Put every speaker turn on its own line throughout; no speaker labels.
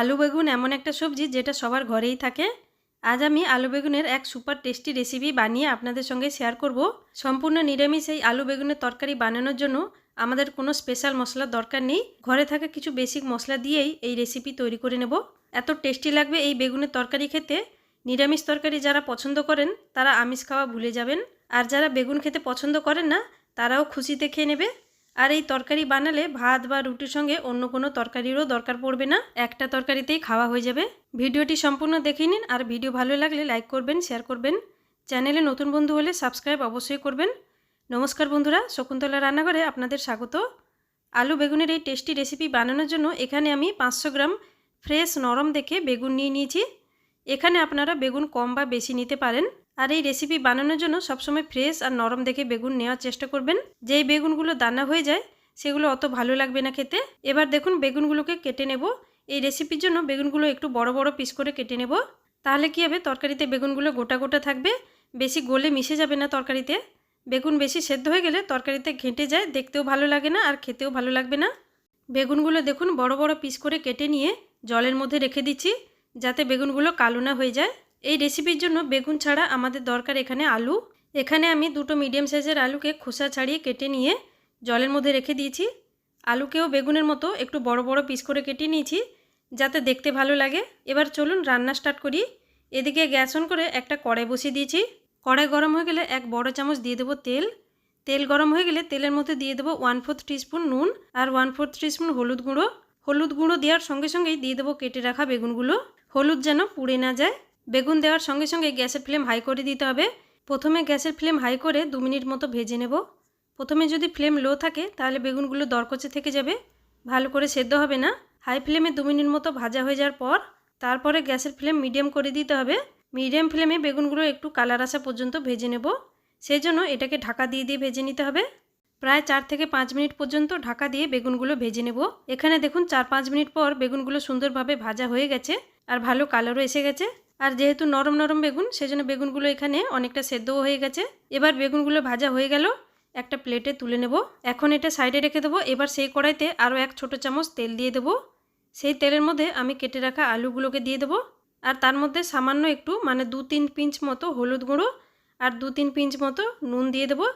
আলু বেগুন এমন একটা সবজি যেটা সবার ঘরেই থাকে। আজ আমি আলু বেগুনের এক সুপার টেস্টি রেসিপি বানিয়ে আপনাদের সঙ্গে শেয়ার করব। সম্পূর্ণ নিরামিষ এই আলু বেগুনের তরকারি বানানোর জন্য আমাদের কোনো স্পেশাল মশলার দরকার নেই। ঘরে থাকা কিছু বেসিক মশলা দিয়েই এই রেসিপি তৈরি করে নেব। এত টেস্টি লাগবে এই বেগুনের তরকারি খেতে। নিরামিষ তরকারি যারা পছন্দ করেন, তারা আমিষ খাওয়া ভুলে যাবেন। আর যারা বেগুন খেতে পছন্দ করেন না, তারাও খুশিতে খেয়ে নেবে। আর এই তরকারি বানালে ভাত বা রুটির সঙ্গে অন্য কোনো তরকারিরও দরকার পড়বে না, একটা তরকারিতেই খাওয়া হয়ে যাবে। ভিডিওটি সম্পূর্ণ দেখে নিন আর ভিডিও ভালো লাগলে লাইক করবেন, শেয়ার করবেন। চ্যানেলে নতুন বন্ধু হলে সাবস্ক্রাইব অবশ্যই করবেন। নমস্কার বন্ধুরা, শকুন্তলা রান্নাঘরে আপনাদের স্বাগত। আলু বেগুনের এই টেস্টি রেসিপি বানানোর জন্য এখানে আমি পাঁচশো গ্রাম ফ্রেশ নরম দেখে বেগুন নিয়ে নিয়েছি। এখানে আপনারা বেগুন কম বা বেশি নিতে পারেন। আর এই রেসিপি বানানোর জন্য সবসময় ফ্রেশ আর নরম দেখে বেগুন নেওয়ার চেষ্টা করবেন। যেই বেগুনগুলো দানা হয়ে যায়, সেগুলো অত ভালো লাগবে না খেতে। এবার দেখুন বেগুনগুলোকে কেটে নেব। এই রেসিপির জন্য বেগুনগুলো একটু বড় বড় পিস করে কেটে নেব। তাহলে কী হবে, তরকারিতে বেগুনগুলো গোটা গোটা থাকবে। বেশি গলে মিশে যাবে না তরকারিতে। বেগুন বেশি সেদ্ধ হয়ে গেলে তরকারিতে ঘেঁটে যায়, দেখতেও ভালো লাগে না আর খেতেও ভালো লাগবে না। বেগুনগুলো দেখুন বড় বড় পিস করে কেটে নিয়ে জলের মধ্যে রেখে দিচ্ছি, যাতে বেগুনগুলো কালো না হয়ে যায়। এই রেসিপির জন্য বেগুন ছাড়া আমাদের দরকার এখানে আলু। এখানে আমি দুটো মিডিয়াম সাইজের আলুকে খোসা ছাড়িয়ে কেটে নিয়ে জলের মধ্যে রেখে দিয়েছি। আলুকেও বেগুনের মতো একটু বড় বড় পিস করে কেটে নিয়েছি, যাতে দেখতে ভালো লাগে। এবার চলুন রান্না স্টার্ট করি। এদিকে গ্যাস অন করে একটা কড়াই বসিয়ে দিয়েছি। কড়াই গরম হয়ে গেলে এক বড় চামচ দিয়ে দেবো তেল। তেল গরম হয়ে গেলে তেলের মধ্যে দিয়ে দেবো ওয়ান ফোর্থ টিস্পুন নুন আর ওয়ান ফোর্থ টিস্পুন হলুদ গুঁড়ো। হলুদ গুঁড়ো দেওয়ার সঙ্গে সঙ্গেই দিয়ে দেবো কেটে রাখা বেগুনগুলো। হলুদ যেন পুড়ে না যায়। বেগুন দেওয়ার সঙ্গে সঙ্গে গ্যাসের ফ্লেম হাই করে দিতে হবে। প্রথমে গ্যাসের ফ্লেম হাই করে দু মিনিট মতো ভেজে নেব। প্রথমে যদি ফ্লেম লো থাকে, তাহলে বেগুনগুলো দরকচে থেকে যাবে। ভালো করে সেদ্ধ হবে না। হাই ফ্লেমে দু মিনিট মতো ভাজা হয়ে যাওয়ার পর, তারপরে গ্যাসের ফ্লেম মিডিয়াম করে দিতে হবে। মিডিয়াম ফ্লেমে বেগুনগুলো একটু কালার আসা পর্যন্ত ভেজে নেব। সেই জন্য এটাকে ঢাকা দিয়ে দিয়ে ভেজে নিতে হবে। প্রায় চার থেকে পাঁচ মিনিট পর্যন্ত ঢাকা দিয়ে বেগুনগুলো ভেজে নেব। এখানে দেখুন, চার পাঁচ মিনিট পর বেগুনগুলো সুন্দরভাবে ভাজা হয়ে গেছে আর ভালো কালারও এসে গেছে। আর যেহেতু নরম নরম বেগুন, সেজন্য বেগুনগুলো এখানে অনেকটা সেদ্ধও হয়ে গেছে। এবার বেগুনগুলো ভাজা হয়ে গেল, একটা প্লেটে তুলে নেব। এখন এটা সাইডে রেখে দেবো, এবার সেই কড়াইতে আরও এক ছোটো চামচ তেল দিয়ে দেবো। সেই তেলের মধ্যে আমি কেটে রাখা আলুগুলোকে দিয়ে দেবো। আর তার মধ্যে সামান্য একটু মানে দু তিন পিঞ্চ মতো হলুদ গুঁড়ো আর দু তিন পিঞ্চ মতো নুন দিয়ে দেবো।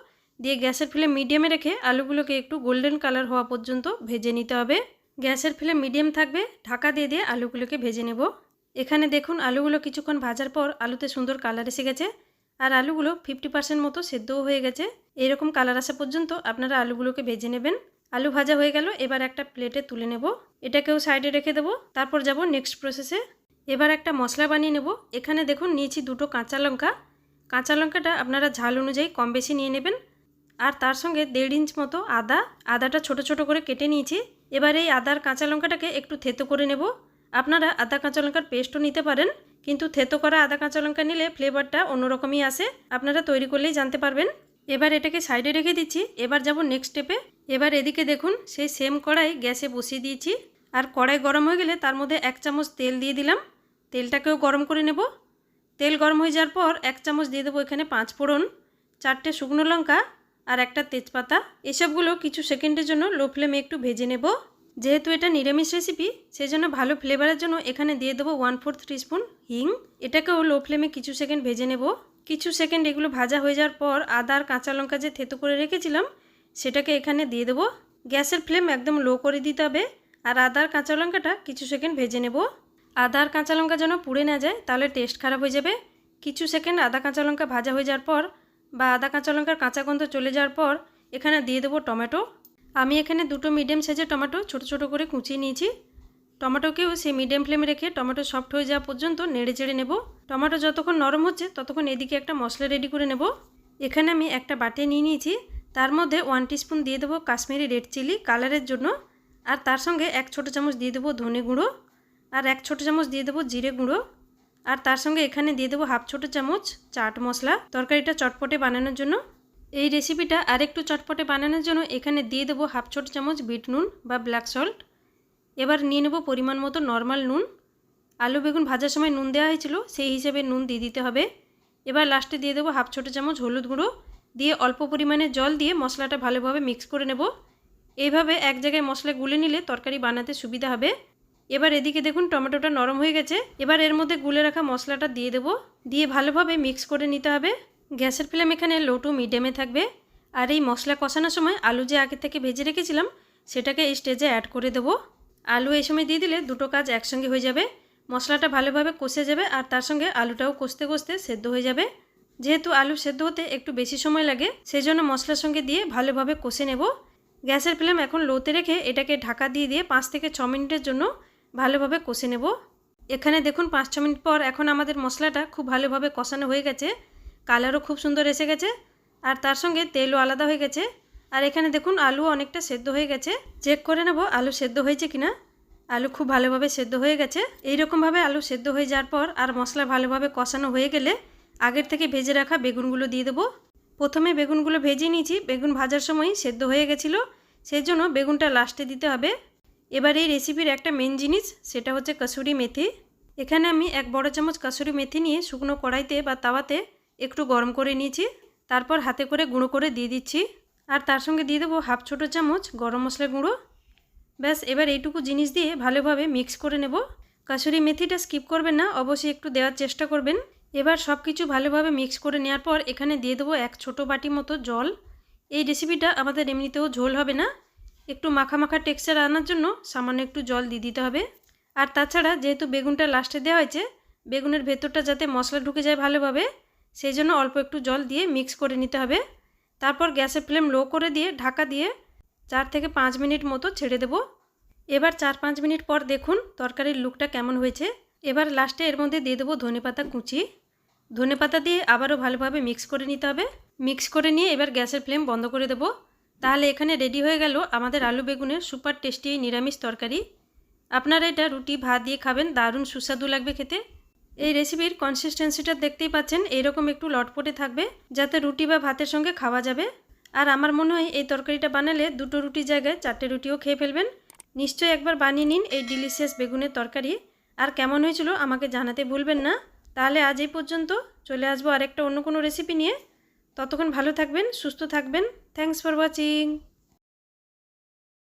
দিয়ে গ্যাসের ফ্লেম মিডিয়ামে রেখে আলুগুলোকে একটু গোল্ডেন কালার হওয়া পর্যন্ত ভেজে নিতে হবে। গ্যাসের ফ্লেম মিডিয়াম থাকবে, ঢাকা দিয়ে দিয়ে আলুগুলোকে ভেজে নেব। এখানে দেখুন আলুগুলো কিছুক্ষণ ভাজার পর আলুতে সুন্দর কালার এসে গেছে। আর আলুগুলো ফিফটি পার্সেন্ট মতো সেদ্ধও হয়ে গেছে। এরকম কালার আসা পর্যন্ত আপনারা আলুগুলোকে ভেজে নেবেন। আলু ভাজা হয়ে গেল, এবার একটা প্লেটে তুলে নেব। এটাকেও সাইডে রেখে দেবো, তারপর যাব নেক্সট প্রসেসে এবার একটা মশলা বানিয়ে নেব। এখানে দেখুন নিয়েছি দুটো কাঁচা লঙ্কা। কাঁচা লঙ্কাটা আপনারা ঝাল অনুযায়ী কম বেশি নিয়ে নেবেন। আর তার সঙ্গে দেড় ইঞ্চ মতো আদা। আদাটা ছোট ছোট করে কেটে নিয়েছি। এবার এই আদার কাঁচা লঙ্কাটাকে একটু থেতো করে নেব। আপনারা আদা কাঁচা লঙ্কার পেস্টও নিতে পারেন, কিন্তু থেতো করা আদা কাঁচা লঙ্কা নিলে ফ্লেভারটা অন্যরকমই আসে। আপনারা তৈরি করলেই জানতে পারবেন। এবার এটাকে সাইডে রেখে দিচ্ছি। এবার যাব নেক্সট স্টেপে এবার এদিকে দেখুন, সেই সেম কড়াই গ্যাসে বসিয়ে দিয়েছি। আর কড়াই গরম হয়ে গেলে তার মধ্যে এক চামচ তেল দিয়ে দিলাম। তেলটাকেও গরম করে নেব। তেল গরম হয়ে যাওয়ার পর এক চামচ দিয়ে দেবো এখানে পাঁচ ফোড়ন, চারটে শুকনো লঙ্কা আর একটা তেজপাতা। এসবগুলো কিছু সেকেন্ডের জন্য লো ফ্লেমে একটু ভেজে নেব। যেহেতু এটা নিরামিষ রেসিপি সেজন্য ভালো ফ্লেভারের জন্য এখানে দিয়ে দেবো ওয়ান ফোর্থ টিস্পুন হিং এটাকেও লো ফ্লেমে কিছু সেকেন্ড ভেজে নেব। কিছু সেকেন্ড এগুলো ভাজা হয়ে যাওয়ার পর আদা আর কাঁচা লঙ্কা যে থেতো করে রেখেছিলাম, সেটাকে এখানে দিয়ে দেবো। গ্যাসের ফ্লেম একদম লো করে দিতে হবে আর আদার কাঁচা লঙ্কাটা কিছু সেকেন্ড ভেজে নেব। আদা আর কাঁচা লঙ্কা যেন পুড়ে না যায়, তাহলে টেস্ট খারাপ হয়ে যাবে। কিছু সেকেন্ড আদা কাঁচা লঙ্কা ভাজা হয়ে যাওয়ার পর বা আদা কাঁচা লঙ্কার কাঁচা গন্ধ চলে যাওয়ার পর এখানে দিয়ে দেবো টমেটো। আমি এখানে দুটো মিডিয়াম সাইজের টমেটো ছোট ছোট করে কুচিয়ে নিয়েছি। টমেটোকেও সেই মিডিয়াম ফ্লেমে রেখে টমেটো সফট হয়ে যাওয়া পর্যন্ত নেড়ে চেড়ে নেব। টমেটো যতক্ষণ নরম হচ্ছে, ততক্ষণ এদিকে একটা মশলা রেডি করে নেব। এখানে আমি একটা বাটে নিয়ে নিয়েছি। তার মধ্যে ওয়ান টিস্পুন দিয়ে দেবো কাশ্মীরি রেড চিলি কালারের জন্য। আর তার সঙ্গে এক ছোটো চামচ দিয়ে দেবো ধনে গুঁড়ো। আর এক ছোটো চামচ দিয়ে দেবো জিরে গুঁড়ো। আর তার সঙ্গে এখানে দিয়ে দেবো হাফ ছোটো চামচ চাট মশলা। তরকারিটা চটপটে বানানোর জন্য। এই রেসিপিটা আরেকটু চটপটে বানানোর জন্য এখানে দিয়ে দেবো হাফ ছোট চামচ বিট নুন বা ব্ল্যাক সল্ট এবার নিয়ে নেব পরিমাণ মতো নর্মাল নুন। আলু বেগুন ভাজার সময় নুন দেওয়া হয়েছিল, সেই হিসেবে নুন দিয়ে দিতে হবে। এবার লাস্টে দিয়ে দেবো হাফ ছোটো চামচ হলুদ গুঁড়ো। দিয়ে অল্প পরিমাণে জল দিয়ে মশলাটা ভালোভাবে মিক্স করে নেব। এইভাবে এক জায়গায় মশলা গুলে নিলে তরকারি বানাতে সুবিধা হবে। এবার এদিকে দেখুন টমেটোটা নরম হয়ে গেছে। এবার এর মধ্যে গুলে রাখা মশলাটা দিয়ে দেবো। দিয়ে ভালোভাবে মিক্স করে নিতে হবে। গ্যাসের ফ্লেম এখানে লো টু মিডিয়ামে থাকবে। আর এই মশলা কষানোর সময় আলু যে আগে থেকে ভেজে রেখেছিলাম, সেটাকে এই স্টেজে অ্যাড করে দেবো। আলু এই সময় দিয়ে দিলে দুটো কাজ একসঙ্গে হয়ে যাবে। মশলাটা ভালোভাবে কষে যাবে আর তার সঙ্গে আলুটাও কষতে কষতে সেদ্ধ হয়ে যাবে। যেহেতু আলু সেদ্ধ হতে একটু বেশি সময় লাগে সেই জন্য মশলার সঙ্গে দিয়ে ভালোভাবে কষে নেব। গ্যাসের ফ্লেম এখন লোতে রেখে এটাকে ঢাকা দিয়ে দিয়ে পাঁচ থেকে ছ মিনিটের জন্য ভালোভাবে কষে নেব। এখানে দেখুন পাঁচ ছ মিনিট পর এখন আমাদের মশলাটা খুব ভালোভাবে কষানো হয়ে গেছে। কালারও খুব সুন্দর এসে গেছে। আর তার সঙ্গে তেলও আলাদা হয়ে গেছে। আর এখানে দেখুন আলু অনেকটা সেদ্ধ হয়ে গেছে। চেক করে নেব আলু সেদ্ধ হয়েছে কিনা। আলু খুব ভালোভাবে সেদ্ধ হয়ে গেছে। এইরকমভাবে আলু সেদ্ধ হয়ে যাওয়ার পর আর মশলা ভালোভাবে কষানো হয়ে গেলে আগের থেকে ভেজে রাখা বেগুনগুলো দিয়ে দেবো। প্রথমে বেগুনগুলো ভেজে নিয়েছি। বেগুন ভাজার সময় সেদ্ধ হয়ে গেছিল। সেই জন্য বেগুনটা লাস্টে দিতে হবে। এবার এই রেসিপির একটা মেন জিনিস, সেটা হচ্ছে কসুরি মেথি। এখানে আমি এক বড় চামচ কাসুরি মেথি নিয়ে শুকনো কড়াইতে বা তাওয়াতে একটু গরম করে নিয়েছি, তারপর হাতে করে গুঁড়ো করে দিয়ে দিচ্ছি, আর তার সঙ্গে দিয়ে দেবো হাফ ছোটো চামচ গরম মশলা গুঁড়ো। ব্যাস, এবার এইটুকু জিনিস দিয়ে ভালোভাবে মিক্স করে নেব। কাসুরি মেথিটা স্কিপ করবেন না, অবশ্যই একটু দেওয়ার চেষ্টা করবেন। এবার সব কিছু ভালোভাবে মিক্স করে নেওয়ার পর এখানে দিয়ে দেবো এক ছোটো বাটি মতো জল। এই রেসিপিটা আমাদের এমনিতেও ঝোল হবে না। একটু মাখা মাখা টেক্সচার আনার জন্য সামান্য একটু জল দিয়ে দিতে হবে। আর তাছাড়া যেহেতু বেগুনটা লাস্টে দেওয়া হয়েছে, বেগুনের ভেতরটা যাতে মশলা ঢুকে যায় ভালোভাবে সেই জন্য অল্প একটু জল দিয়ে মিক্স করে নিতে হবে। তারপর গ্যাসের ফ্লেম লো করে দিয়ে ঢাকা দিয়ে চার থেকে পাঁচ মিনিট মতো ছেড়ে দেবো। এবার চার পাঁচ মিনিট পর দেখুন তরকারির লুকটা কেমন হয়েছে। এবার লাস্টে এর মধ্যে দিয়ে দেবো ধনেপাতা কুচি। ধনেপাতা দিয়ে আবারও ভালোভাবে মিক্স করে নিতে হবে। মিক্স করে নিয়ে এবার গ্যাসের ফ্লেম বন্ধ করে দেবো। তাহলে এখানে রেডি হয়ে গেল আমাদের আলু বেগুনের সুপার টেস্টি নিরামিষ তরকারি। আপনারা এটা রুটি, ভাত দিয়ে খাবেন, দারুণ সুস্বাদু লাগবে খেতে। এই রেসিপির কনসিস্টেন্সিটা দেখতেই পাচ্ছেন এইরকম একটু লটপটে থাকবে, যাতে রুটি বা ভাতের সঙ্গে খাওয়া যাবে। আর আমার মনে হয় এই তরকারিটা বানালে দুটো রুটির জায়গায় চারটে রুটিও খেয়ে ফেলবেন। নিশ্চয়ই একবার বানিয়ে নিন এই ডিলিশিয়াস বেগুনের তরকারি। আর কেমন হয়েছিল আমাকে জানাতে ভুলবেন না। তাহলে আজ এই পর্যন্ত, চলে আসব আরেকটা অন্য কোনো রেসিপি নিয়ে। ততক্ষণ ভালো থাকবেন, সুস্থ থাকবেন। Thanks for watching